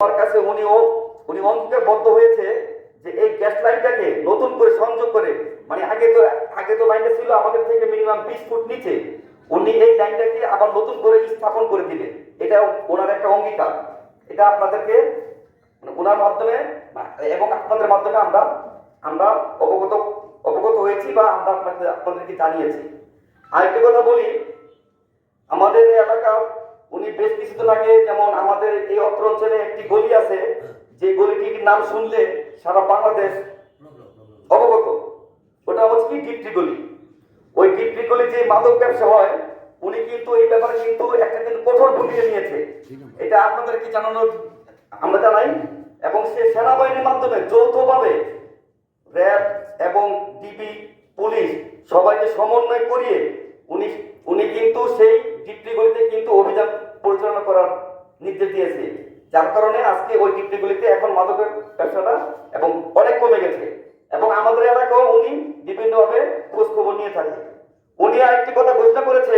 আমার কাছে উনিও, উনি অঙ্গীকারবদ্ধ হয়েছে যে এই গ্যাস লাইনটাকে নতুন করে সংযোগ করে মানে আগে তো আগে তো লাইনটা ছিল আমাদের থেকে মিনিমাম বিশ ফুট নিচে, উনি এই লাইনটাকে আবার নতুন করে স্থাপন করে দিবে এটা ওনার একটা অঙ্গীকার। এটা আপনাদেরকে মানে ওনার মাধ্যমে এবং আপনাদের মাধ্যমে আমরা আমরা অবগত অবগত হয়েছি বা আমরা আপনাদের, আপনাদেরকে জানিয়েছি। আরেকটা কথা বলি, আমাদের বেশ কিছুদিন আগে যেমন আমাদের এই অত্র অঞ্চলে একটি গলি আছে, যে গলিটির নাম শুনলে সারা বাংলাদেশ অবগত। ওটা হচ্ছে কি ডিপটি গলি। ওই ডিপটি গলি যে মাদক ব্যবসা হয়, উনি কিন্তু এই ব্যাপারে কিন্তু একটা কিন্তু কঠোর ভূমিকা নিয়েছে। এটা আপনাদেরকে জানানোর আমরা জানাই? এবং সে সেনাবাহিনীর মাধ্যমে যৌথভাবে র্যাব এবং ডিবি, পুলিশ সবাইকে সমন্বয় করিয়ে উনি উনি কিন্তু সেই ডিপ্টিগুলিতে কিন্তু অভিযান করার নির্দেশ দিয়েছে। যার কারণে আজকে ওই ডিপ্টিগুলিতে এখন মাদকের ব্যবসাটা এবং অনেক কমে গেছে। এবং আমাদের এলাকাও উনি বিভিন্নভাবে খোঁজ খবর নিয়ে থাকে। উনি আরেকটি কথা ঘোষণা করেছে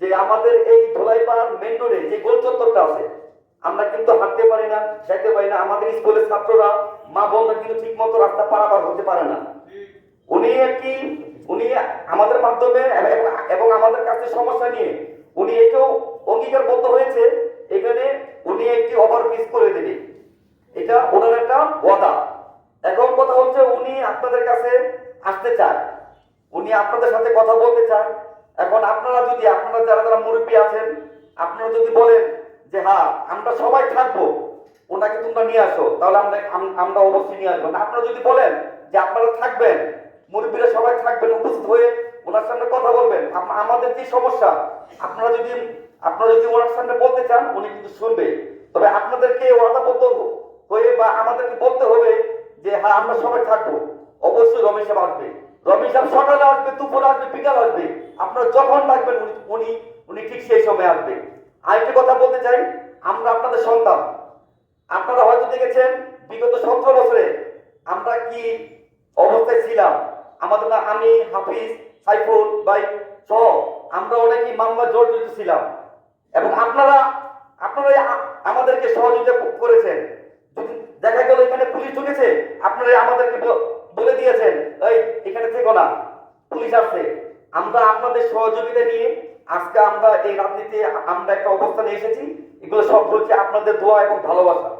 যে আমাদের এই ধোলাইপাড় মেন রোডে যে গোল চত্বরটা আছে, আমরা কিন্তু হাঁটতে পারি না, যাইতে পারি না। আমাদের স্কুলের ছাত্ররা, মা বোনরা কিন্তু ঠিক মতো রাস্তা পারাপার হতে পারে না। উনি একটি, উনি আমাদের মাধ্যমে এবং আমাদের কাছে সমস্যা নিয়ে উনি এটাও অঙ্গীকারবদ্ধ হয়েছে। এখানে উনি একটি ওভার মিস করে দেবে। এটা ওনার একটা ওয়াদা। এখন কথা হচ্ছে উনি আপনাদের কাছে আসতে চায় উনি আপনাদের সাথে কথা বলতে চান। এখন আপনারা যদি, আপনারা যারা যারা মুরব্বী আছেন, আপনারা যদি বলেন যে হ্যাঁ আমরা সবাই থাকব, ওনাকে তোমরা নিয়ে আসো, তাহলে আমরা আমরা অবশ্যই নিয়ে আসব। আপনারা যদি বলেন যে আপনারা থাকবেন মুরব্বীরা সবাই থাকবেন উপস্থিত হয়ে ওনার সামনে কথা বলবেন আম- আমাদের যে সমস্যা, আপনারা যদি আপনারা যদি ওনার সামনে বলতে চান, উনি কিন্তু শুনবে। তবে আপনাদেরকে ওয়াদাবদ্ধ হয়ে বা আমাদেরকে বলতে হবে যে হ্যাঁ আমরা সবাই থাকব। অবশ্যই রমেশ সাহেব আসবে। রমেশ সাহেব সকালে আসবে, দুপুরে আসবে, বিকাল আসবে। আপনারা যখন ডাকবেন, উনি- উনি ঠিক সেই সময় আসবে। আরেকটি কথা বলতে চাই, আমরা আপনাদের সন্তান। আপনারা হয়তো দেখেছেন, বিগত সতেরো বছরে আমরা কি অবস্থায় ছিলাম? আমাদের আমি হাফিজ সাইফুল ভাই সহ আমরা অনেকেই মামলা জর্জরিত ছিলাম এবং আপনারা আপনারা আমাদেরকে সহযোগিতা করেছেন। দেখা গেল এখানে পুলিশ ঢুকেছে, আপনারা আমাদেরকে বলে দিয়েছেন, এই, এখানে থেকো না, পুলিশ আসছে। আমরা আপনাদের সহযোগিতা নিয়ে আজকে আমরা এই রাজনীতি আমরা একটা অবস্থানে এসেছি। এগুলো সব বলছে আপনাদের দোয়া এবং ভালোবাসা।